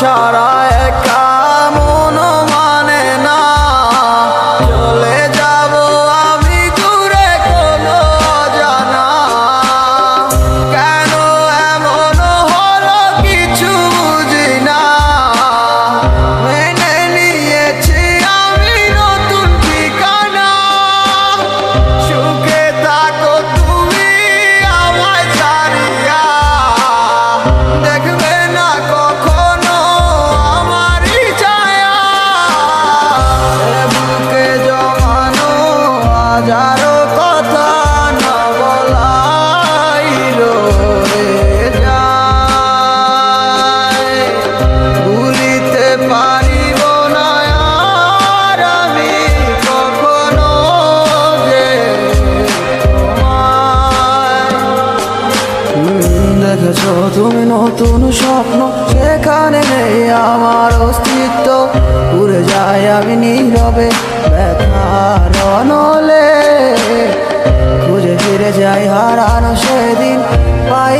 সারা তুমি নতুন স্বপ্ন, সেখানে নেই আমার অস্তিত্ব। উড়ে যায় আমি নীরবে ব্যথার অনলে খুঁজে ফিরে যাই হারানো সেদিন, পাই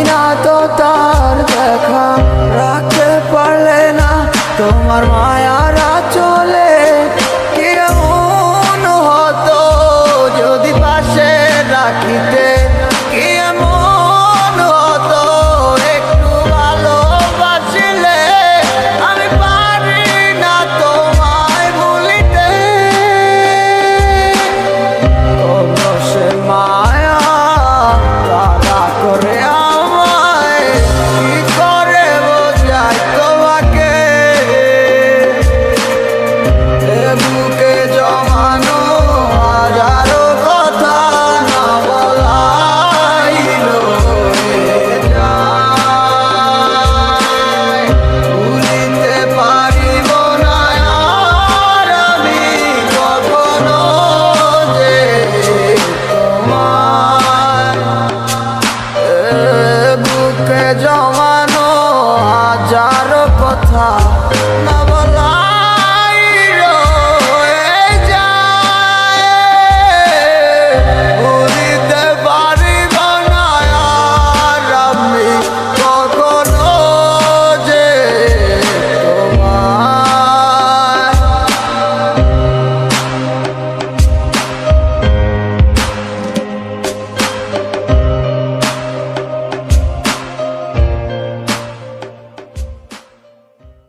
ya